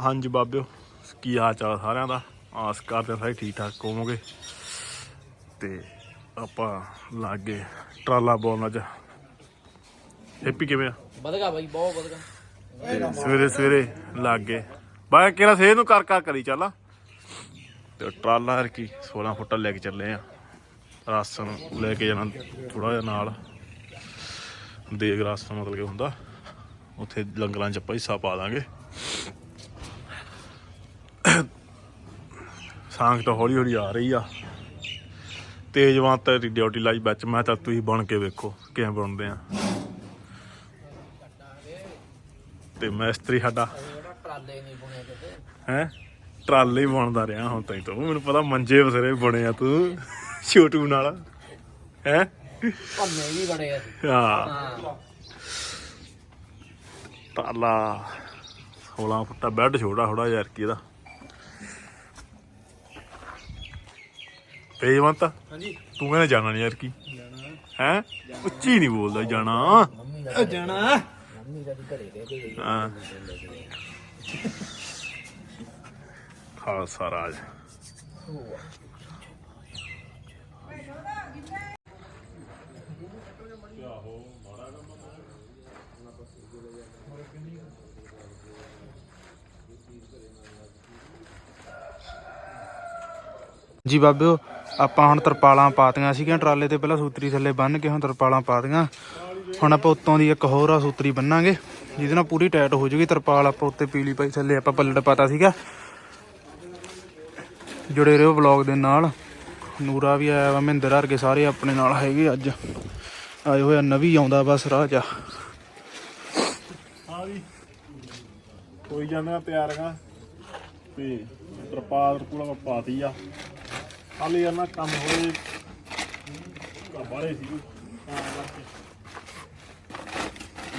ਹਾਂਜੀ ਬਾਬਿਓ ਕੀ ਹਾਲ ਚਾਲ ਸਾਰਿਆਂ ਦਾ? ਆਸ ਕਰਦੇ ਹਾਂ ਸਾਰੇ ਠੀਕ ਠਾਕ ਹੋਵੋਗੇ। ਤੇ ਆਪਾਂ ਲਾਗੇ ਟਰਾਲਾ ਬੋਲਣਾ ਚ ਹੈਪੀ ਕਿਵੇਂ ਆ? ਵਧਗਾ ਬਾਈ ਬਹੁਤ ਵਧਗਾ। ਸਵੇਰੇ ਸਵੇਰੇ ਲਾਗੇ। ਬਾਈ ਕਿਹੜਾ ਸਵੇਰ ਨੂੰ ਕਰ ਕਰ ਕਰੀ ਚੱਲ ਤੇ ਟਰਾਲਾ ਹਰ ਕੀ 16 ਫੁੱਟਾ ਲੈ ਕੇ ਚੱਲੇ ਆ। ਰਾਸ਼ਨ ਲੈ ਕੇ ਜਾਣਾ ਥੋੜਾ ਜਿਹਾ ਨਾਲ। ਦੇਗ ਰਾਸ਼ਨ ਮਤਲਬ ਕਿ ਹੁੰਦਾ। ਉੱਥੇ ਲੰਗਰਾਂ ਚ ਆਪਾਂ ਹਿੱਸਾ ਪਾ ਦਾਂਗੇ। ਸਾਂਗ ਤਾਂ ਹੌਲੀ ਹੌਲੀ ਆ ਰਹੀ ਆ। ਤੇਜਵਾਨ ਤੇਰੀ ਡਿਊਟੀ ਲਾਈ ਵਿੱਚ। ਮੈਂ ਤਾਂ ਤੁਸੀਂ ਬਣ ਕੇ ਵੇਖੋ ਕਿਵੇਂ ਬਣਦੇ ਆ। ਤੇ ਮੈਸਤਰੀ ਸਾਡਾ ਬੁਣੇ ਹੈ? ਟਰਾਲੇ ਬਣਦਾ ਰਿਹਾ ਹੁਣ ਤਾਈ ਤੋਂ। ਮੈਨੂੰ ਪਤਾ ਮੰਜੇ ਬਸਰੇ ਬਣੇ ਆ ਤੂੰ। ਛੋਟੂ ਨਾਲ। ਹੈ? ਭੰਨੇ ਵੀ ਬੜੇ ਆ। ਹਾਂ। ਟਰਾਲਾ 16 ਫੁੱਟਾ ਬੈੱਡ ਛੋਟਾ ਥੋੜਾ ਯਾਰ ਕੀ ਇਹਦਾ ਤੇਜਵੰਤ ਹਾਂਜੀ। ਤੂੰ ਕਹਿੰਦਾ ਜਾਣਾ ਨਹੀਂ ਯਾਰ ਕੀ? ਹੈ? ਉੱਚੀ ਨਹੀਂ ਬੋਲਦਾ ਜਾਣਾ। ਜਾਣਾ। ਮੰਮੀ ਦਾ ਵੀ ਘਰੇ ਰਹਿ ਗਈ ਹਾਂ। ਖਾਲਸਾ ਰਾਜ। ਜੀ ਬਾਬਿਓ ਆਪਾਂ ਹੁਣ ਤਰਪਾਲਾਂ ਪਾਤੀਆਂ ਸੀਗੀਆਂ, ਟਰਾਲੇ ਤੇ ਪਹਿਲਾਂ ਸੂਤਰੀ ਥੱਲੇ ਬੰਨ ਕੇ ਹੁਣ ਤਰਪਾਲਾਂ ਪਾਤੀਆਂ। ਹੁਣ ਆਪਾਂ ਉੱਤੋਂ ਦੀ ਇੱਕ ਹੋਰ ਆ ਸੂਤਰੀ ਬੰਨਾਂਗੇ, ਜਿਹਦੇ ਨਾਲ ਪੂਰੀ ਟਾਈਟ ਹੋ ਜੂਗੀ। ਤਰਪਾਲ ਆਪਾਂ ਉੱਤੇ ਪੀਲੀ ਪਾਈ, ਥੱਲੇ ਆਪਾਂ ਪੱਲੜ ਪਾਤਾ ਸੀਗਾ। ਜੁੜੇ ਰਹੋ ਵਲੌਗ ਦੇ ਨਾਲ। ਨੂਰਾ ਵੀ ਆਇਆ ਵਾ, ਮਹਿੰਦਰ ਵਰਗੇ ਸਾਰੇ ਆਪਣੇ ਨਾਲ ਹੈਗੇ ਅੱਜ। ਆਏ ਹੋਇਆ ਨਵੀ ਆਉਂਦਾ ਬਸ ਰਾਹ 'ਚ ਹਾਂ ਵੀ ਕੋਈ ਜਾਂਦੇ ਤਿਆਰੀਆਂ ਤੇ ਤਰਪਾਲ ਤਰਪੂਲਾ ਮੈਂ ਪਾਤੀ ਆ। ਹਾਲੇ ਯਾਰ ਨਾ ਕੰਮ ਹੋਏ। ਬਾਲੇ ਸੀ। ਤਾਂ ਕਰਕੇ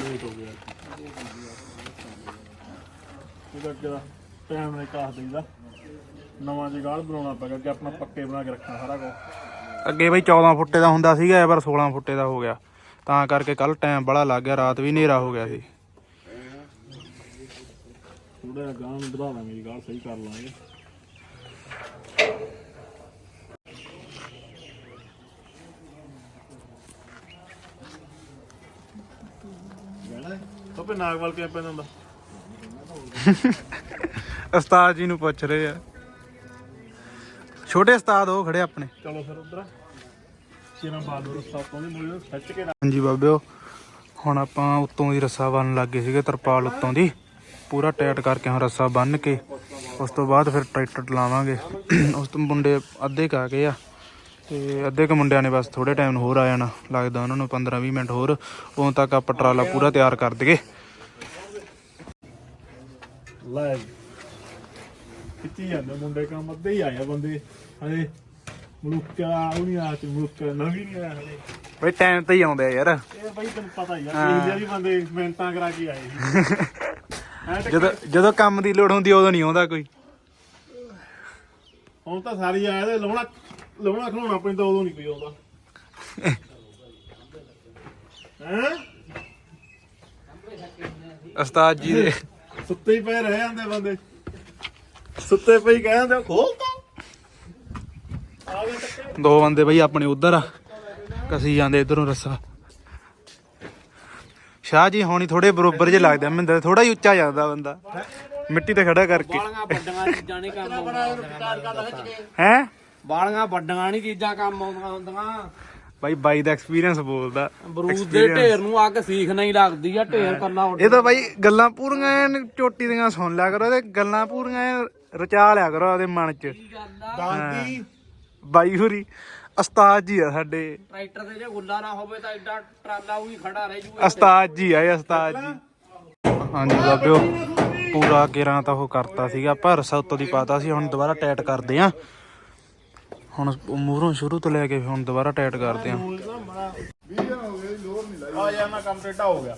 ਲੇਟ ਹੋ ਗਿਆ। ਇਹਦਾ ਕਿਹੜਾ ਟਾਈਮ ਨੇ ਕਾਹ ਦੇਈਦਾ। ਨਵਾਂ ਜਗਾੜ ਬਣਾਉਣਾ ਪੈਗਾ ਕਿ ਆਪਣਾ ਪੱਕੇ ਬਣਾ ਕੇ ਰੱਖਣਾ ਸਾਰਾ ਕੁਝ ਅੱਗੇ ਬਈ 14 ਫੁੱਟੇ ਦਾ ਹੁੰਦਾ ਸੀਗਾ ਇਹ ਵਾਰ 16 ਫੁੱਟੇ ਦਾ ਹੋ ਗਿਆ। ਤਾਂ ਕਰਕੇ ਕੱਲ ਟਾਈਮ ਬੜਾ ਲੱਗ ਗਿਆ ਰਾਤ ਵੀ ਹਨੇਰਾ ਹੋ ਗਿਆ ਸੀ। ਥੋੜਾ ਗਾਂ ਵਧਾ ਲਾਂਗੇ ਜਗਾੜ ਸਹੀ ਕਰ ਲਾਂਗੇ। ਤੋਪੇ ਨਾਗਵਾਲ ਕਿਵੇਂ ਪੈਂਦਾ ਹੁੰਦਾ? ਉਸਤਾਦ ਜੀ ਨੂੰ ਪੁੱਛ ਰਹੇ ਆ। ਛੋਟੇ ਉਸਤਾਦ ਉਹ ਖੜੇ ਆਪਣੇ। ਚਲੋ ਫਿਰ ਉਧਰ। ਸਿਰਾਂ ਬਾਲੂ ਰਸਤਾ ਤੋਂ ਨਹੀਂ ਮੁੜੇ ਖਿੱਚ ਕੇ ਹਾਂਜੀ ਬਾਬਿਓ ਹੁਣ ਆਪਾਂ ਉੱਤੋਂ ਦੀ ਰੱਸਾ ਬੰਨ ਲੱਗੇ ਸੀਗੇ ਤਰਪਾਲ ਉੱਤੋਂ ਦੀ। ਪੂਰਾ ਟਾਈਟ ਕਰਕੇ ਹੁਣ ਰੱਸਾ ਬੰਨ ਕੇ ਉਸ ਤੋਂ ਬਾਅਦ ਫਿਰ ਟਰੈਕਟਰ ਲਾਵਾਂਗੇ ਉਸ ਤੋਂ ਮੁੰਡੇ ਅੱਧੇ ਕਾ ਗਏ ਆ। ਤੇ ਅੱਧੇ ਕ ਮੁੰਡਿਆਂ ਨੇ ਬਸ ਥੋੜੇ ਟਾਈਮ ਹੋਰ ਆ ਜਾਣਾ। ਲੱਗਦਾ ਉਹਨਾਂ ਨੂੰ 15 20 ਮਿੰਟ ਹੋਰ ਉਦੋਂ ਤੱਕ ਆਪਾਂ ਟਰਾਲਾ ਪੂਰਾ ਤਿਆਰ ਕਰ ਦਈਏ। ਲੈ। ਕਿੱਥੇ ਜਾਂਦੇ ਮੁੰਡੇ ਕੰਮ ਅੱਧੇ ਹੀ ਆਏ ਆ ਬੰਦੇ। ਹਲੇ ਮਲੂਕਾ ਉਹ ਨਹੀਂ ਤੇ ਮਲੂਕਾ ਨਵੀਂ ਨਹੀਂ ਆਇਆ ਹਲੇ ਬਈ ਟਾਈਮ ਤੇ ਹੀ ਆਉਂਦੇ ਆ ਯਾਰ। ਇਹ ਬਾਈ ਤੈਨੂੰ ਪਤਾ ਹੀ ਆ ਇੰਡੀਆ ਵੀ ਬੰਦੇ ਮਿਹਨਤਾਂ ਕਰਾ ਕੇ ਆਏ ਜਦੋਂ ਜਦੋਂ ਕੰਮ ਦੀ ਲੋੜ ਹੁੰਦੀ ਉਦੋਂ ਨਹੀਂ ਆਉਂਦਾ ਕੋਈ। ਹੁਣ ਤਾਂ ਸਾਰੀ ਆਏ ਤੇ ਲਾਉਣਾ ਲਾਉਣਾ ਖਲਾਉਣਾ ਪੈਂਦਾ ਉਦੋਂ ਨਹੀਂ ਕੋਈ ਆਉਂਦਾ। ਹੈਂ? ਉਸਤਾਦ ਜੀ ਦੇ। ਸੁੱਤੇ ਹੀ ਪਏ ਰਹਿ ਜਾਂਦੇ ਬੰਦੇ। ਸੁੱਤੇ ਪਈ ਕਹਿ ਜਾਂਦੇ ਖੋਲ ਤਾ। ਆ ਗਏ ਟੱਕੇ ਦੋ ਬੰਦੇ ਬਈ ਆਪਣੇ ਉਧਰ ਆ ਕਸੀ ਜਾਂਦੇ ਇਧਰੋਂ ਰੱਸਾ। ਸ਼ਾਹ ਜੀ ਹੋਣੀ ਥੋੜੇ ਬਰੋਬਰ ਜੇ ਲੱਗਦਾ ਮੈਨੂੰ ਥੋੜਾ ਹੀ ਉੱਚਾ ਜਾਂਦਾ ਬੰਦਾ। ਮਿੱਟੀ ਤੇ ਖੜਾ ਕਰਕੇ। ਬਾਲੀਆਂ ਵੱਡੀਆਂ ਚੀਜ਼ਾਂ ਨਹੀਂ ਕੰਮ ਆਉਂਦੀਆਂ ਹੈ? ਬਾਲੀਆਂ ਵੱਡੀਆਂ ਨਹੀਂ ਚੀਜ਼ਾਂ ਕੰਮ ਆਉਂਦੀਆਂ ਹੁੰਦੀਆਂ। ਬਾਈ ਬਾਈ ਦਾ ਐਕਸਪੀਰੀਅੰਸ ਬੋਲਦਾ। ਬਰੂਦ ਦੇ ਢੇਰ ਨੂੰ ਅੱਗ ਸੀਖ ਨਹੀਂ ਲੱਗਦੀ ਆ ਢੇਰ ਕੱਲਾ ਉੱਡ ਇਹ ਤਾਂ ਬਾਈ ਗੱਲਾਂ ਪੂਰੀਆਂ ਐਨ ਚੋਟੀ ਦੀਆਂ ਸੁਣ ਲਿਆ ਕਰੋ ਤੇ ਗੱਲਾਂ ਪੂਰੀਆਂ ਐਨ ਰਚਾ ਲਿਆ ਕਰੋ ਉਹਦੇ ਮਨ 'ਚ। ਦਾਦੀ। ਬਾਈ ਹੁਰੀ ਉਸਤਾਦ ਜੀ ਆ ਸਾਡੇ। ਟਰੈਕਟਰ ਤੇ ਜੇ ਗੁੱਲਾ ਨਾ ਹੋਵੇ ਤਾਂ ਐਡਾ ਟਰਾਲਾ ਉਹੀ ਖੜਾ ਰਹਿ ਜੂ ਉਸਤਾਦ ਜੀ ਆਏ ਉਸਤਾਦ ਜੀ। ਹਾਂਜੀ ਬਾਬਿਓ ਪੂਰਾ ਕੇਰਾਂ ਤਾਂ ਉਹ ਕਰਤਾ ਸੀਗਾ ਪਰ ਰਸਾ ਉੱਤੋਂ ਦੀ ਪਾਤਾ ਸੀ ਹੁਣ ਦੁਬਾਰਾ ਟਾਈਟ ਕਰਦੇ ਆ। ਹੁਣ ਮੂਹਰੋਂ ਸ਼ੁਰੂ ਤੋਂ ਲੈ ਕੇ ਹੁਣ ਦੁਬਾਰਾ ਟਾਈਟ ਕਰਦੇ ਆ। ਆ ਯਾਰ ਨਾ ਕੰਮ ਟੇਢਾ ਹੋ ਗਿਆ।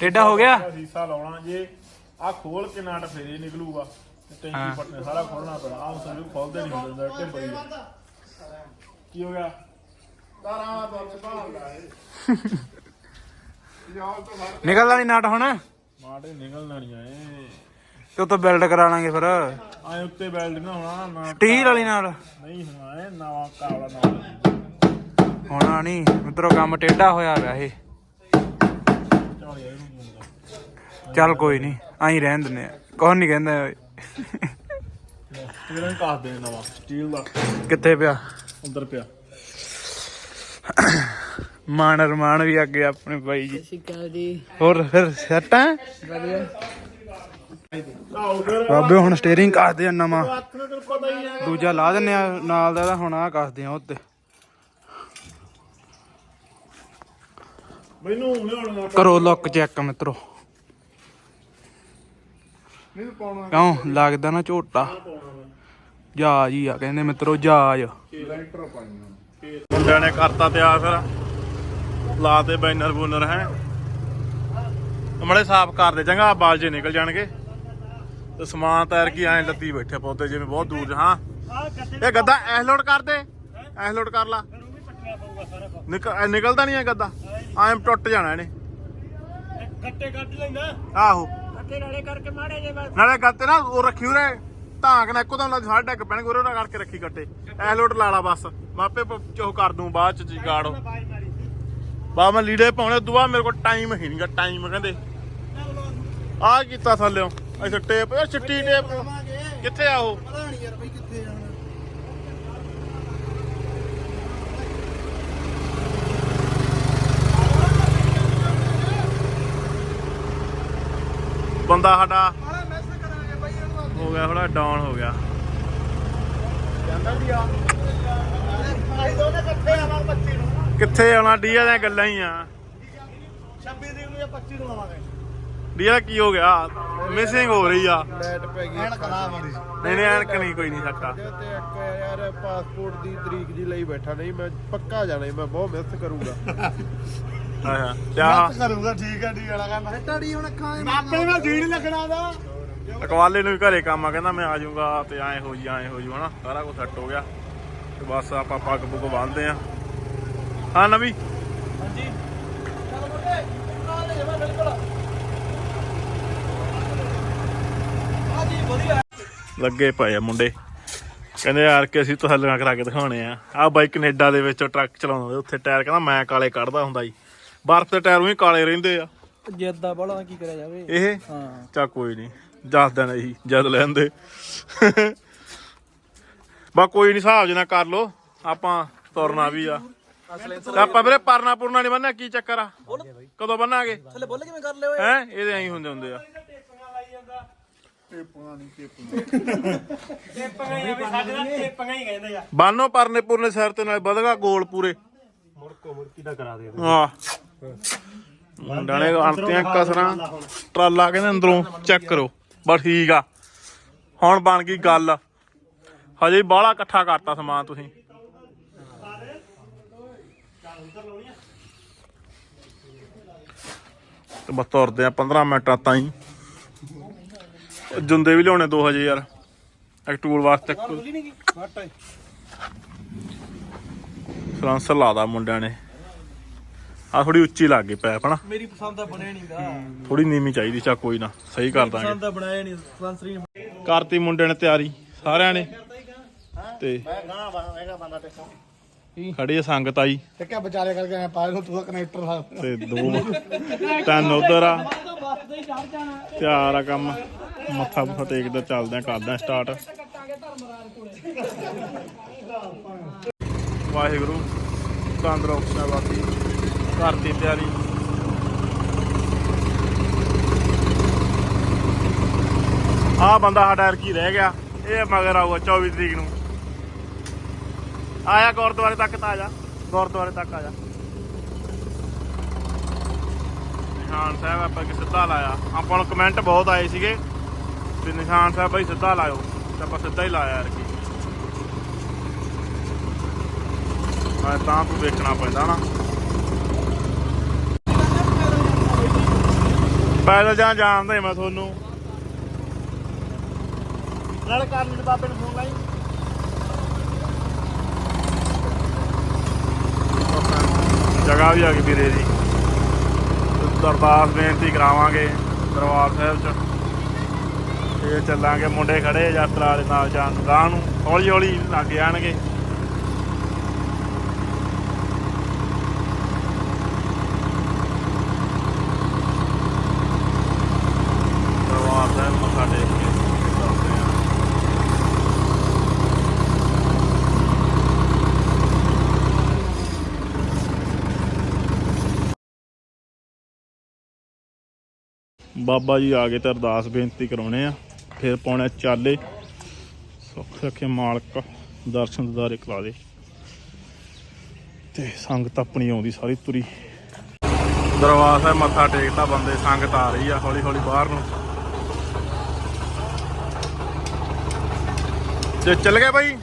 ਟੇਡਾ ਹੋ ਗਿਆ? ਆਹ ਸੀਸਾ ਲਾਉਣਾ ਜੇ। ਆ ਖੋਲ ਕੇ ਨਾਟ ਫੇਰੇ ਨਿਕਲੂਗਾ। ਤੇ ਟੈਂਕੀ ਪਟਨੇ ਸਾਰਾ ਖੋਲਣਾ ਪੈਣਾ। ਆਹ ਸਾਨੂੰ ਖੋਲਦੇ ਨਹੀਂ ਹੁੰਦੇ ਟਿੰਬਰ ਹੀ ਆ। ਕੀ ਹੋ ਗਿਆ? ਤਾਰਾਂ ਦਾ ਭਾਲਦਾ ਏ ਨਿਕਲਦਾ ਨਹੀਂ ਨਾਟ ਹੁਣ? ਮਾਟੇ ਨਿਕਲਣਾ ਨਹੀਂ ਆਏ। ਤੇ ਉਤੋਂ ਬਿਲਡ ਕਰਾ ਲਾਂਗੇ ਫਿਰ। ਆਏ ਉੱਤੇ ਬੈਲਟ ਨਾ ਹੋਣਾ ਨਾ ਸਟੀਲ ਵਾਲੀ ਨਾਲ? ਨਹੀਂ ਹੋਣਾ ਇਹ ਨਵਾਂ ਕਾਲਾ ਨਾਲ। ਹੋਣਾ ਨਹੀਂ ਮਿੱਤਰੋ ਕੰਮ ਟੇਢਾ ਹੋਇਆ ਪਿਆ ਇਹ। ਚੱਲ ਯਾਰ ਇਹਨੂੰ ਕੀ ਹੁੰਦਾ ਚੱਲ ਕੋਈ ਨਹੀਂ ਆਈ ਰਹਿਣ ਦਿੰਦੇ ਆ। ਨਹੀਂ ਕਹਿੰਦਾ ਓਏ। ਤੇਰਾ ਹੀ ਕਾਸ ਦੇ ਨਵਾਂ ਸਟੀਲ ਦਾ। ਕਿੱਥੇ ਪਿਆ? ਅੰਦਰ ਪਿਆ। ਮਾਨ ਰਮਾਨ ਵੀ ਅੱਗੇ ਆਪਣੇ ਬਾਈ ਜੀ। ਸਿੱਕਾ ਜੀ। ਹੋਰ ਫਿਰ ਸੈੱਟ ਆ? ਵਧੀਆ। ਬਾਬੇ ਹੁਣ ਸਟੀਅਰਿੰਗ ਕੱਸਦੇ ਆ ਨਵਾਂ। ਦੂਜਾ ਲਾ ਦਿੰਨੇ ਆ ਨਾਲ ਦਾ ਤਾਂ ਹੁਣ ਆ ਕੱਸਦੇ ਆ ਉੱਤੇ। ਮੈਨੂੰ ਲਿਆਉਣਾ ਕਰੋ ਲੁੱਕ ਚੈੱਕ ਮਿੱਤਰੋ। ਕਿਉਂ? ਲੱਗਦਾ ਨਾ ਝੋਟਾ। ਜਹਾਜ਼ ਹੀ ਆ ਕਹਿੰਦੇ ਮਿੱਤਰੋ ਪਾਈਆਂ। ਮੁੰਡਿਆਂ ਨੇ ਕਰਤਾ ਤਿਆਰ ਫਿਰ। ਲਾ ਤੇ ਬੈਨਰ ਬੂਨਰ ਹੈ। ਮੜੇ ਸਾਫ਼ ਕਰ ਦੇ ਚੰਗਾ ਬਾਲ ਜੇ ਨਿਕਲ ਜਾਣਗੇ। ਤੇ ਸਮਾਨ ਤੈਰ ਕੀ ਐ ਲੱਦੀ ਬੈਠੇ ਪੌਦੇ ਜਿਵੇਂ ਬਹੁਤ ਦੂਰ ਹਾਂ। ਇਹ ਗੱਦਾ ਐ ਲੋਡ ਕਰ ਦੇ। ਐ ਲੋਡ ਕਰ ਲਾ। ਨਿਕਲ ਨਿਕਲਦਾ ਨਹੀਂ ਐ ਗੱਦਾ। ਐਂ ਟੁੱਟ ਜਾਣਾ ਇਹਨੇ। ਕੱਟੇ ਕੱਟ ਲੈਂਦਾ। ਆਹੋ। ਨਾਲੇ ਕਰਕੇ ਮਾੜੇ ਜੇ ਬਸ। ਨਾਲੇ ਗੱਤੇ ਨਾ ਉਹ ਰੱਖੀ ਉਰੇ ਧਾਂਕ ਨਾ ਇੱਕੋ ਦਮ ਲਾ ਸਾਡੇ ਡੱਕ ਪੈਣਗੇ ਉਰੇ ਨਾਲ ਕਰਕੇ ਰੱਖੀ ਗੱਟੇ। ਐ ਲੋਡ ਲਾ ਲਾ ਬਸ। ਮਾਪੇ ਚੋਹ ਕਰ ਦੂੰ ਬਾਅਦ ਚ ਜੀ ਗਾੜੋ। ਬਾਈ ਮਾਰੀ ਬਾ ਮੈਂ ਲੀੜੇ ਪਾਉਣੇ ਦੁਆ ਮੇਰੇ ਕੋਲ ਟਾਈਮ ਹੀ ਨਹੀਂਗਾ ਟਾਈਮ ਕਹਿੰਦੇ। ਆ ਕੀਤਾ ਥੱਲਿਓ। ਅੱਛਾ ਟੇਪ ਇਹ ਚਿੱਟੀ ਟੇਪ। ਕਿੱਥੇ ਆ ਉਹ? ਪਤਾ ਨਹੀਂ ਯਾਰ ਬਈ ਕਿੱਥੇ ਜਾਣਾ ਬੰਦਾ ਸਾਡਾ ਹੋ ਗਿਆ ਥੋੜਾ ਡਾਊਨ ਹੋ ਗਿਆ। ਕਿੱਥੇ ਆਉਣਾ ਡੀਆ ਦੀਆਂ ਗੱਲਾਂ ਹੀ ਆ। 26 ਦੀ ਨੂੰ 25 ਨੂੰ ਆਵਾਂਗੇ। ਡੀਆ ਕੀ ਹੋ ਗਿਆ? ਮਿਸਿੰਗ ਹੋ ਰਹੀ ਆ। ਲੈਟ ਪੈ ਗਈ। ਐਨ ਕਲਾ ਮਾਰੀ ਨਹੀਂ ਨਹੀਂ ਐਨਕ ਨਹੀਂ ਕੋਈ ਨਹੀਂ ਸੱਟਾ ਤੇ ਇੱਕ ਯਾਰ ਪਾਸਪੋਰਟ ਦੀ ਤਰੀਕ ਜੀ ਲਈ ਬੈਠਾ। ਨਹੀਂ ਮੈਂ ਪੱਕਾ ਜਾਣਾ ਮੈਂ ਬਹੁਤ ਮਿਸ ਕਰੂੰਗਾ। ਆਹਾ ਕਿਆ? ਕਰੂੰਗਾ ਠੀਕ ਹੈ ਡੀ ਵਾਲਾ ਕਹਿੰਦਾ ਟੜੀ ਹੁਣ ਅੱਖਾਂ ਆਪੇ ਨਾਲ ਜੀ ਨਹੀਂ ਲੱਗਣਾ ਦਾ ਅਕਵਾਲੇ ਨੂੰ ਵੀ ਘਰੇ ਕੰਮ ਆ ਕਹਿੰਦਾ ਮੈਂ ਆ ਜਾਊਂਗਾ ਤੇ ਐਂ ਹੋ ਜੀ ਐਂ ਹੋ ਜੀ ਹਨਾ? ਸਾਰਾ ਕੁਝ ਸੈੱਟ ਹੋ ਗਿਆ। ਤੇ ਬਸ ਆਪਾਂ ਪੱਗ ਪੁੱਗ ਬੰਨਦੇ ਆ। ਹਾਂ ਨਵੀ? ਹਾਂਜੀ। ਲੱਗੇ ਪਏ ਆ ਮੁੰਡੇ। ਕਹਿੰਦੇ ਯਾਰ ਕਿ ਅਸੀਂ ਤਸੱਲੀਆਂ ਕਰਾ ਕੇ ਦਿਖਾਉਣੇ ਆ। ਆ ਬਾਈ ਕੈਨੇਡਾ ਦੇ ਵਿੱਚ ਟਰੱਕ ਚਲਾਉਂਦਾ ਉੱਥੇ ਟਾਇਰ ਕਹਿੰਦਾ ਮੈਂ ਕਾਲੇ ਕੱਢਦਾ ਹੁੰਦਾ ਜੀ। ਬਰਫ਼ ਦੇ ਟਾਇਰ ਵੀ ਕਾਲੇ ਰਹਿੰਦੇ ਆ। ਜਿੱਦਾ ਬੜਾ ਕੀ ਕਰਿਆ ਜਾਵੇ। ਇਹ? ਹਾਂ। ਚਾ ਕੋਈ ਨਹੀਂ ਦੱਸ ਦੇਣਾ ਜੀ ਜਦ ਲੈਂਦੇ। ਬਾ ਕੋਈ ਨਹੀਂ ਹਿਸਾਬ ਜਨਾ ਕਰ ਲੋ ਆਪਾਂ ਤੁਰਨਾ ਵੀ ਆ। ਆਪਾਂ ਵੀਰੇ ਪਰਨਾ ਪੁਰਨਾ ਨਹੀਂ ਬੰਨਿਆ ਕੀ ਚੱਕਰ ਆ? ਕਦੋਂ ਬੰਨਾਂਗੇ? ਥੱਲੇ ਬੋਲ ਕਿਵੇਂ ਕਰ ਲਿਓ ਹੈ? ਇਹਦੇ ਐਂ ਹੁੰਦੇ ਹੁੰਦੇ ਆ। ਟੇਪਾਂ ਹੀ ਆ ਵੀ ਸਾਡੇ ਨਾਲ ਟੇਪਾਂ ਹੀ ਕਹਿੰਦੇ ਆ। ਬਾਨੋ ਪਰਨੇ ਪੁਰਨੇ ਸਿਰ ਤੇ ਨਾਲ ਵਧਗਾ ਗੋਲ ਪੂਰੇ। ਮੁੜਕੋ ਮੁੜਕੀ ਦਾ ਕਰਾ ਦੇ ਆ ਮੁੰਡਿਆਂ ਨੇ ਅੰਤੀਆਂ ਕਸਰਾਂ ਟਰਾਲਾ ਕਹਿੰਦੇ ਅੰਦਰੋਂ ਚੈੱਕ ਕਰੋ। ਬਸ ਠੀਕ ਆ। ਹੁਣ ਬਣ ਗਈ ਗੱਲ। ਹਜੇ ਬਾਹਲਾ ਇਕੱਠਾ ਕਰਤਾ ਸਮਾਨ ਤੁਸੀਂ। ਤੇ ਬਸ ਤੁਰਦੇ ਆ 15 ਮਿੰਟਾਂ ਤਾਈਂ। ਜੁੰਦੇ ਵੀ ਲਿਆਉਣੇ ਦੋ ਹਜੇ ਯਾਰ। ਇੱਕ ਟੂਲ ਵਾਸਤੇ ਸਲਾਂਸਰ ਲਾਦਾ ਮੁੰਡਿਆਂ ਨੇ। ਆ ਥੋੜੀ ਉੱਚੀ ਲੱਗ ਗਈ ਪੈਪ ਹਨਾ? ਮੇਰੀ ਪਸੰਦ ਦਾ ਬਣਿਆ ਨਹੀਂਗਾ ਥੋੜੀ ਨੀਵੀਂ ਚਾਹੀਦੀ ਚਾ ਕੋਈ ਨਾ ਸਹੀ ਕਰ ਦਾਂਗੇ। ਦਾ ਬਣਾਇਆ ਨਹੀਂ ਸਲੰਸਰੀ ਕਰਤੀ ਮੁੰਡੇ ਨੇ ਤਿਆਰੀ ਸਾਰਿਆਂ ਨੇ। ਤੇ ਗਾਣਾ ਹੈਗਾ ਬੰਦਾ ਟੇਕਾ ਖੜੀ ਸੰਗਤ ਆਈ। ਤੇ ਕਿਆ ਵਿਚਾਰੇ ਕਰਕੇ ਆਇਆ ਪਾ ਲੋ ਤੂੰ ਕਨੈਕਟਰ ਲਾ। ਤੇ ਦੋ ਤਿੰਨ ਉਧਰ ਆ। ਤੇ ਤਿਆਰ ਆ ਕੰਮ। ਮੱਥਾ ਮੁੱਥਾ ਟੇਕਦਾ ਚੱਲਦੇ ਆ, ਕਰਦੇ ਆ ਸਟਾਰਟ ਵਾਹਿਗੁਰੂ ਤੰਦਰੁਸਤ ਹੈ ਬਾਕੀ ਕਰਤੀ ਤਿਆਰੀ। ਆ ਬੰਦਾ ਸਾਡਾ ਕੀ ਰਹਿ ਗਿਆ, ਇਹ ਮਗਰ ਆਊਗਾ 24 ਤਰੀਕ ਨੂੰ। ਆਇਆ ਗੁਰਦੁਆਰੇ ਤੱਕ ਤਾਂ ਆ ਜਾ, ਗੁਰਦੁਆਰੇ ਤੱਕ ਆ ਜਾ। ਨਿਸ਼ਾਨ ਸਾਹਿਬ ਆਪਾਂ ਕਿ ਸਿੱਧਾ ਲਾਇਆ। ਆਪਾਂ ਨੂੰ ਕਮੈਂਟ ਬਹੁਤ ਆਏ ਸੀਗੇ ਵੀ ਨਿਸ਼ਾਨ ਸਾਹਿਬ ਬਈ ਸਿੱਧਾ ਲਾਇਓ। ਤੇ ਆਪਾਂ ਸਿੱਧਾ ਹੀ ਲਾਇਆ ਯਾਰ ਕੀ। ਮੈਂ ਤਾਂ ਤੂੰ ਦੇਖਣਾ ਪੈਂਦਾ ਨਾ। ਪੈਦਲ ਜਾਂ ਜਾਣਦਾ ਮੈਂ ਤੁਹਾਨੂੰ। ਨਾਲ ਕਰ ਲੈ ਬਾਬੇ ਨੂੰ ਫੋਨ ਲਾਈ। ਜਗ੍ਹਾ ਵੀ ਆ ਗਈ ਵੀਰੇ ਦੀ। ਤੇ ਅਰਦਾਸ ਬੇਨਤੀ ਕਰਾਵਾਂਗੇ ਦਰਬਾਰ ਸਾਹਿਬ ਚ। ਫੇਰ ਚੱਲਾਂਗੇ, ਮੁੰਡੇ ਖੜੇ ਯਾਤਰਾ ਵਾਲੇ ਨਾਲ ਜਾਣ ਨੂੰ ਗਾਂ ਨੂੰ ਹੌਲੀ ਹੌਲੀ ਲੱਗ ਜਾਣਗੇ ਦਰਬਾਰ ਸਾਹਿਬ ਮੱਥਾ ਟੇਕ ਕੇ ਚੱਲਦੇ ਆ ਬਾਬਾ ਜੀ ਆ ਗਏ ਤੇ ਅਰਦਾਸ ਬੇਨਤੀ ਕਰਾਉਣੇ ਆ। ਫਿਰ ਪਾਉਣੇ ਚਾਲੇ। ਸੁੱਖ ਰੱਖੇ ਮਾਲਕ, ਦਰਸ਼ਨ ਦਿਦਾਰੇ ਕਰਾ ਦੇ। ਤੇ ਸੰਗਤ ਆਪਣੀ ਆਉਂਦੀ ਸਾਰੀ ਤੁਰੀ। ਦਰਬਾਰ ਸਾਹਿਬ ਮੱਥਾ ਟੇਕਦਾ ਬੰਦੇ, ਸੰਗਤ ਆ ਰਹੀ ਆ ਹੌਲੀ ਹੌਲੀ ਬਾਹਰ ਨੂੰ। ਤੇ ਚੱਲ ਗਿਆ ਬਾਈ?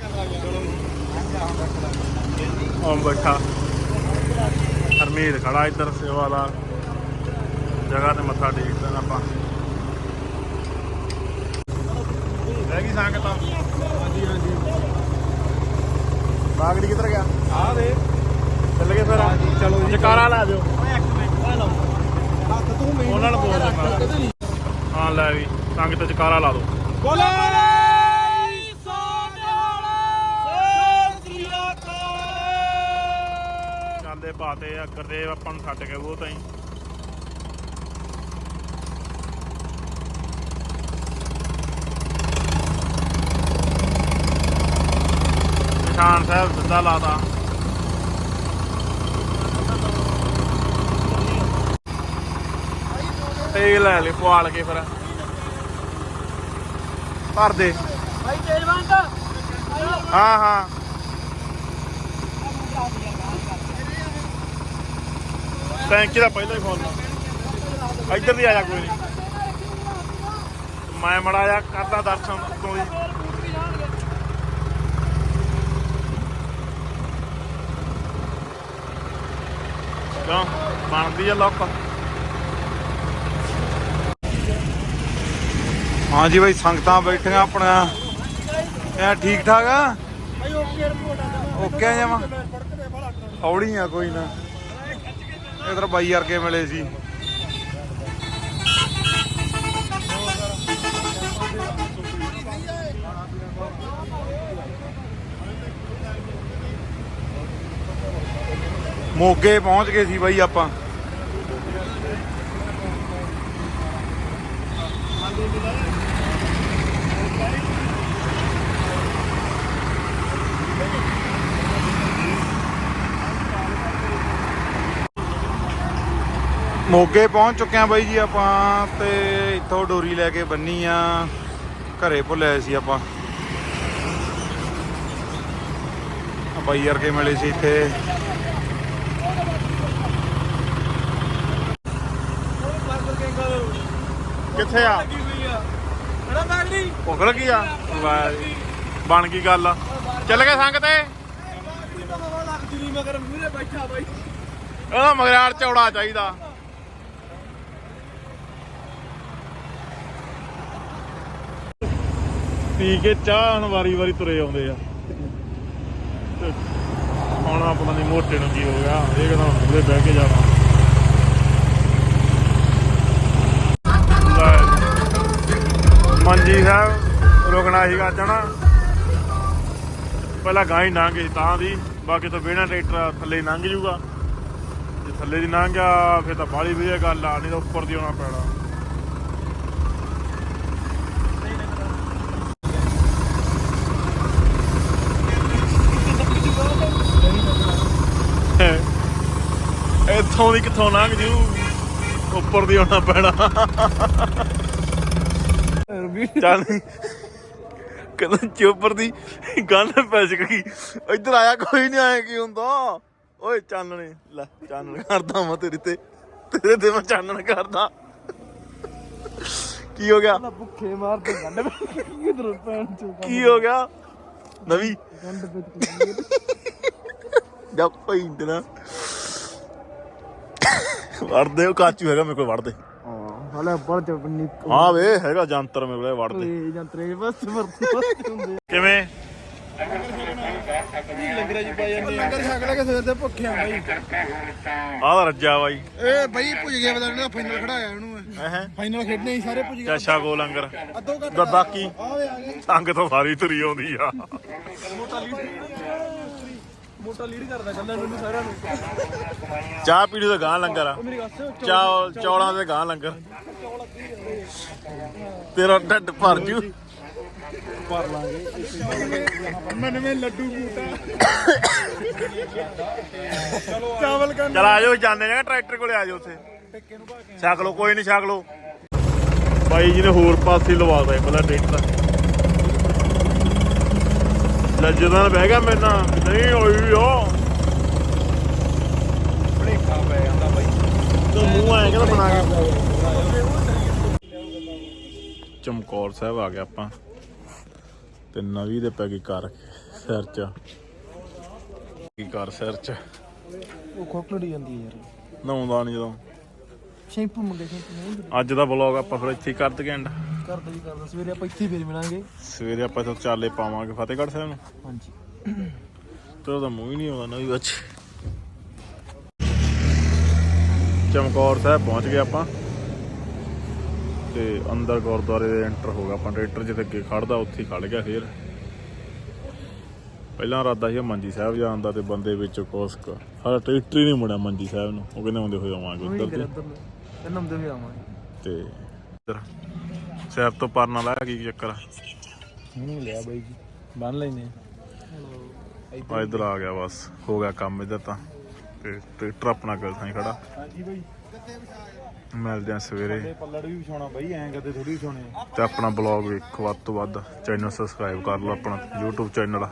ਹਾਂ ਬੈਠਾ। ਹਰਮੀਤ ਖੜਾ ਇੱਧਰ ਸੇਵਾ ਸੇਵਾਦਾਰ ਜਗ੍ਹਾ ਤੇ ਮੱਥਾ ਟੇਕਦੇ ਆਪਾਂ। ਰਹਿ ਗਈ ਸੰਗਤ ਹਾਂਜੀ ਹਾਂਜੀ। ਬਾਗੜੀ ਕਿੱਧਰ ਗਿਆ? ਆ ਦੇ ਚੱਲ ਗਏ ਫਿਰ। ਚਲੋ ਜੀ। ਜਕਾਰਾ ਲਾ ਦਿਓ। ਹੱਥ ਤੂੰ ਮੈਨੂੰ ਉਹਨਾਂ ਨੂੰ ਬੋਲ ਦੇ ਹਾਂ ਲੈ ਵੀ। ਸੰਗਤ ਜਕਾਰਾ ਲਾ ਦਿਓ। ਬੋਲੇ। ਚਾਲੇ ਪਾਤੇ ਆ ਗੁਰਦੇਵ ਆਪਾਂ ਨੂੰ ਛੱਡ ਕੇ ਉਹ ਤਾਈ ਨਿਸ਼ਾਨ ਸਾਹਿਬ ਸਿੱਧਾ ਲਾਤਾ। ਤੇਲ ਲੈ ਲਈ ਪਵਾਲ ਕੇ ਫਿਰ। ਭਰ ਦੇ। ਭਾਈ ਤੇਲ ਬੰਦ ਹਾਂ ਹਾਂ। ਟੈਂਕੀ ਦਾ ਪਹਿਲਾਂ ਹੀ ਫੋਨ ਇੱਧਰ ਦੀ ਆ ਜਾ ਕੋਈ ਨਹੀਂ ਮੈਂ ਮੜਾ ਜਾ ਕਰਦਾ ਦਰਸ਼ਨ ਤੋਂ ਹੀ। ਕਿਉਂ ਬਣਦੀ ਆ ਲੋਕ। ਹਾਂਜੀ ਬਾਈ ਸੰਗਤਾਂ ਬੈਠੀਆਂ ਆਪਣਾ ਐ ਠੀਕ ਠਾਕ ਆ? ਭਾਈ ਓਕੇ ਰਿਪੋਰਟ ਆ ਓਕੇ ਆ ਜਾਵਾਂ ਔੜੀ ਆ ਕੋਈ ਨਾ। ਇਧਰ ਬਾਈ ਵਰਗੇ ਮਿਲੇ ਸੀ। ਮੋਗੇ ਪਹੁੰਚ ਗਏ ਸੀ ਬਾਈ ਆਪਾਂ। ਮੋਗੇ ਪਹੁੰਚ ਚੁੱਕੇ ਆ ਬਾਈ ਜੀ ਆਪਾਂ ਤੇ ਇੱਥੋਂ ਡੋਰੀ ਲੈ ਕੇ ਬੰਨੀ ਆ। ਘਰੇ ਭੁੱਲਿਆ ਸੀ ਆਪਾਂ। ਆ ਬਾਈ ਵਰਗੇ ਮਿਲੇ ਸੀ ਇੱਥੇ। ਕਿੱਥੇ ਆ? ਬੜਾ ਭੁੱਖ ਕੀ ਆ? ਵਾਹ ਜੀ। ਬਣ ਗਈ ਗੱਲ। ਚੱਲ ਗਏ ਸੰਗ ਤੇ? ਲੱਗਦੀ ਨਹੀਂ ਮਗਰ ਮੂਹਰੇ ਬੈਠਾ ਬਾਈ ਉਹਦਾ ਮਗਰਾੜ ਚੌੜਾ ਚਾਹੀਦਾ। ਪੀ ਕੇ ਚਾਹ ਹੁਣ ਵਾਰੀ ਵਾਰੀ ਤੁਰੇ ਆਉਂਦੇ ਆ। ਤੇ ਹੁਣ ਆਪਣਾ ਦੀ ਮੋਟੇ ਨੂੰ ਕੀ ਹੋ ਗਿਆ। ਇਹ ਕਹਿੰਦਾ ਹੁਣ ਉਹਦੇ ਬਹਿ ਕੇ ਜਾਣਾ। ਜੀ। ਸਾਹਿਬ, ਰੁਕਣਾ ਸੀਗਾ ਜਾਣਾ। ਪਹਿਲਾਂ ਗਾਂ ਹੀ ਲੰਘ ਗਈ ਤਾਂ ਦੀ, ਬਾਕੀ ਤਾਂ ਬਿਨਾਂ ਟਰੈਕਟਰ ਥੱਲੇ ਲੰਘ ਜੂਗਾ ਜੇ ਥੱਲੇ ਦੀ ਲੰਘ ਗਿਆ, ਫਿਰ ਤਾਂ ਬਾਹਲੀ ਵਧੀਆ ਗੱਲ ਆ, ਨਹੀਂ ਤਾਂ ਉੱਪਰ ਦੀ ਆਉਣਾ ਪੈਣਾ। ਇੱਥੋਂ ਦੀ ਕਿੱਥੋਂ ਲੰਘ ਜੂ? ਉੱਪਰ ਦੀ ਆਉਣਾ ਪੈਣਾ। ਚੱਲ। ਕਹਿੰਦਾ ਚੋਪਰ ਦੀ ਗੰਨ ਪੈ ਗਈ। ਇੱਧਰ ਆਇਆ ਕੋਈ ਨਹੀਂ ਆਇਆ ਕੀ ਹੁੰਦਾ? ਓਏ ਚਾਨਣੇ ਲੈ ਚਾਨਣ ਕਰਦਾ ਮੈਂ ਤੇਰੇ ਤੇ। ਤੇਰੇ ਤੇ ਮੈਂ ਚਾਨਣ ਕਰਦਾ। ਕੀ ਹੋ ਗਿਆ? ਭੁੱਖੇ ਮਾਰਦੇ ਗੰਢ ਕਿਧਰ ਪੈਣ ਚ ਕੀ ਹੋ ਗਿਆ? ਨਵੀਂ। ਗੰਢ ਵਿੱਚ ਜਾ ਵੜਦੇ ਉਹ ਕਾਚੂ ਹੈਗਾ ਮੇਰੇ ਕੋਲ ਵੜਦੇ। ਹਲੇ ਬੜ ਚ ਬੰਨੀ ਹਾਂ ਵੇ ਹੈਗਾ ਜੰਤਰ ਮੇਰੇ ਕੋਲ ਵੜਦੇ। ਇਹ ਜੰਤਰੇ ਬਸ ਵਰਤ ਹੁੰਦੇ। ਕਿਵੇਂ? ਲੰਗਰ ਜੀ ਪਾਈ ਜਾਂਦੇ ਲੰਗਰ ਛਕ ਲੈ ਕੇ ਸਵੇਰ ਦੇ ਭੁੱਖੇ ਆ ਬਾਈ ਆਹ ਤਾਂ ਰੱਜਾ ਬਾਈ। ਇਹ ਬਾਈ ਭੁੱਜ ਗਿਆ ਨਹੀਂ ਫਾਈਨਲ ਖੜਾਇਆ ਇਹਨੂੰ ਹੈ ਫਾਈਨਲ ਖੇਡਣੇ ਸਾਰੇ ਭੁੱਜ ਗਏ। ਚਾਸ਼ਾ ਗੋ ਲੰਗਰ ਅੱਧੋ ਘੱਟ ਦਾ ਬਾਕੀ ਤੋਂ ਸਾਰੀ ਤੁਰੀ ਆਉਂਦੀ ਆ। ਮੋਟਾ ਲੀਡ ਕਰਦਾ ਕੱਲਾ ਮੈਨੂੰ ਸਾਰਿਆਂ ਨੂੰ। ਚਾਹ ਪੀਣੀ ਦਾ ਗਾਂ ਲੰਗਰ ਆ। ਮੇਰੀ ਗੱਲ ਸੁਣ ਚੌਲ ਚੌਲਾਂ ਦੇ ਗਾਂ ਲੰਗਰ। ਤੇਰਾ ਢਿੱਡ ਭਰ ਜੂ। ਭਰ ਲਾਂਗੇ। ਮਨਵੇਂ ਲੱਡੂ ਬੂਟਾ। ਚਾਵਲ ਕਰ ਚਲ ਆਜੋ ਜਾਂਦੇ ਨੇ ਟਰੈਕਟਰ ਕੋਲੇ ਆਜੋ ਉੱਥੇ। ਟਿੱਕੇ ਨੂੰ ਭਾ ਕੇ ਛਕ ਲਓ ਕੋਈ ਨਹੀਂ ਛਕ ਲਓ। ਬਾਈ ਜੀ ਨੇ ਹੋਰ ਪਾਸੇ ਲਵਾਦਾ ਪਹਿਲਾਂ ਟਰੈਕਟਰ। ਲੱਜਦਾਂ ਬਹਿ ਗਿਆ ਮੇਰੇ ਨਾਲ ਨਹੀਂ ਹੋਈ ਓ ਭੜੇਕਾ ਪੈ ਜਾਂਦਾ ਬਾਈ। ਤੂੰ ਮੂੰਹ ਆਇਆ ਕਿਹਦਾ ਬਣਾ ਕੇ ਚਮਕੌਰ ਸਾਹਿਬ ਆ ਗਿਆ ਆਪਾਂ। ਤੇ ਨਵੀਂ ਦੇ ਪੈ ਗਈ ਕਰ ਸਿਰ ਚ। ਕੀ ਕਰ ਸਿਰ ਚ। ਉਹ ਖੋਕੜੀ ਜਾਂਦੀ ਯਾਰ। ਨਹਾਉਂਦਾ ਨਹੀਂ ਜਦੋਂ। ਸ਼ੈਂਪੂ ਮੰਗੇ ਸ਼ੈਂਪੂ ਨਹੀਂ ਅੱਜ ਦਾ ਵਲੌਗ ਆਪਾਂ ਫਿਰ ਇੱਥੇ ਕਰ ਦਈਏ ਐਂਡ ਕਰਦਾ ਜੀ ਕਰਦਾ ਸਵੇਰੇ ਆਪਾਂ ਇੱਥੇ ਫੇਰ ਮਿਲਾਂਗੇ। ਸਵੇਰੇ ਆਪਾਂ ਇੱਥੋਂ ਚਾਲੇ ਪਾਵਾਂਗੇ ਫਤਿਹਗੜ੍ਹ ਸਾਹਿਬ ਨੂੰ। ਹਾਂਜੀ। ਤੇ ਉਹਦਾ ਮੂੰਹ ਹੀ ਨਹੀਂ ਆਉਂਦਾ ਨਵੀਂ ਬੱਚ ਚਮਕੌਰ ਸਾਹਿਬ ਪਹੁੰਚ ਗਏ ਆਪਾਂ। ਤੇ ਅੰਦਰ ਗੁਰਦੁਆਰੇ ਦੇ ਐਂਟਰ ਹੋ ਗਿਆ ਆਪਾਂ। ਟਰੈਕਟਰ ਜਿੱਥੇ ਅੱਗੇ ਖੜਦਾ ਉੱਥੇ ਖੜ ਗਿਆ ਫੇਰ। ਪਹਿਲਾਂ ਇਰਾਦਾ ਸੀ ਮੰਜੀ ਸਾਹਿਬ ਜਾਣ ਦਾ ਤੇ ਬੰਦੇ ਵਿੱਚ ਕੋਸਕ ਸਾਡਾ ਟਰੈਕਟਰ ਹੀ ਨਹੀਂ ਮੁੜਿਆ ਮੰਜੀ ਸਾਹਿਬ ਨੂੰ। ਉਹ ਕਹਿੰਦੇ ਆਉਂਦੇ ਹੋਏ ਆਵਾਂਗੇ ਉੱਧਰ ਦੀ ਇਹਨਾਂ ਦੇ ਵੀ ਆਵਾਂਗੇ। ਤੇ ਇੱਧਰ। ਸਾਹਿਬ ਤੋਂ ਪਰਨਾ ਲਾਇਆ ਕੀ ਚੱਕਰ ਨਹੀਂ ਲਿਆ ਬਾਈ ਜੀ ਬੰਨ ਲੈਨੇ ਆ। ਇੱਧਰ ਆ ਗਿਆ ਬਸ ਹੋ ਗਿਆ ਕੰਮ ਇੱਧਰ ਤਾਂ। ਤੇ ਟਰੈਕਟਰ ਆਪਣਾ ਕਰ ਥਾਂ ਖੜਾ। ਹਾਂਜੀ ਬਾਈ। ਮਿਲਦੇ ਆ ਸਵੇਰੇ। ਪੱਲੜ ਵੀ ਵਿਛਾਉਣਾ ਬਾਈ ਐਂ ਕਦੇ ਥੋੜੀ ਵਿਛਾਉਣੇ ਤੇ ਆਪਣਾ ਬਲੌਗ ਵੇਖੋ ਵੱਧ ਤੋਂ ਵੱਧ ਚੈਨਲ ਸਬਸਕ੍ਰਾਈਬ ਕਰ ਲਓ ਆਪਣਾ YouTube ਚੈਨਲ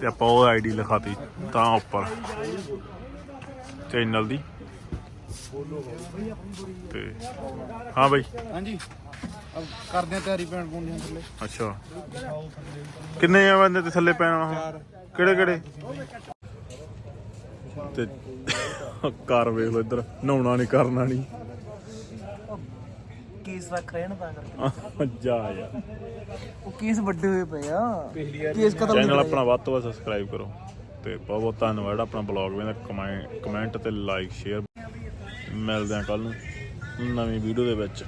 ਤੇ ਆਪਾਂ ਉਹ ਆਈਡੀ ਲਿਖਾਤੀ ਤਾਂ ਉੱਪਰ ਚੈਨਲ ਦੀ। ਤੇ ਹਾਂ ਬਈ। ਹਾਂਜੀ। ਕਰਦੇ ਆ ਤਿਆਰੀ ਪੈਣ ਪੂਣੀਆਂ ਥੱਲੇ। ਅੱਛਾ। ਕਿੰਨੇ ਆ ਬੰਦੇ ਤੇ ਥੱਲੇ ਪੈਣਾ ਹੁਣ ਕਿਹੜੇ ਕਿਹੜੇ? ਤੇ ਕਰ ਵੇਖ ਲੋ ਇੱਧਰ ਨਹਾਉਣਾ ਨਹੀਂ ਕਰਨਾ ਨਹੀਂ ਕੇਸ ਰੱਖ ਰਹੇ ਨਾ ਤਾਂ ਕਰਕੇ। ਜਾ ਯਾਰ। ਉਹ ਕੇਸ ਵੱਡੇ ਹੋਏ ਪਏ ਆ। ਕੇਸ ਕਦਮ ਚੈਨਲ ਆਪਣਾ ਵੱਧ ਤੋਂ ਵੱਧ ਸਬਸਕ੍ਰਾਈਬ ਕਰੋ। ਤੇ ਬਹੁਤ ਬਹੁਤ ਧੰਨਵਾਦ ਆਪਣਾ ਬਲੌਗ ਵੇਖਦਾ ਕਮੈਂਟ ਤੇ ਲਾਈਕ ਸ਼ੇਅਰ ਮਿਲਦੇ ਆ ਕੱਲ ਨੂੰ ਨਵੀਂ ਵੀਡੀਓ ਦੇ ਵਿੱਚ।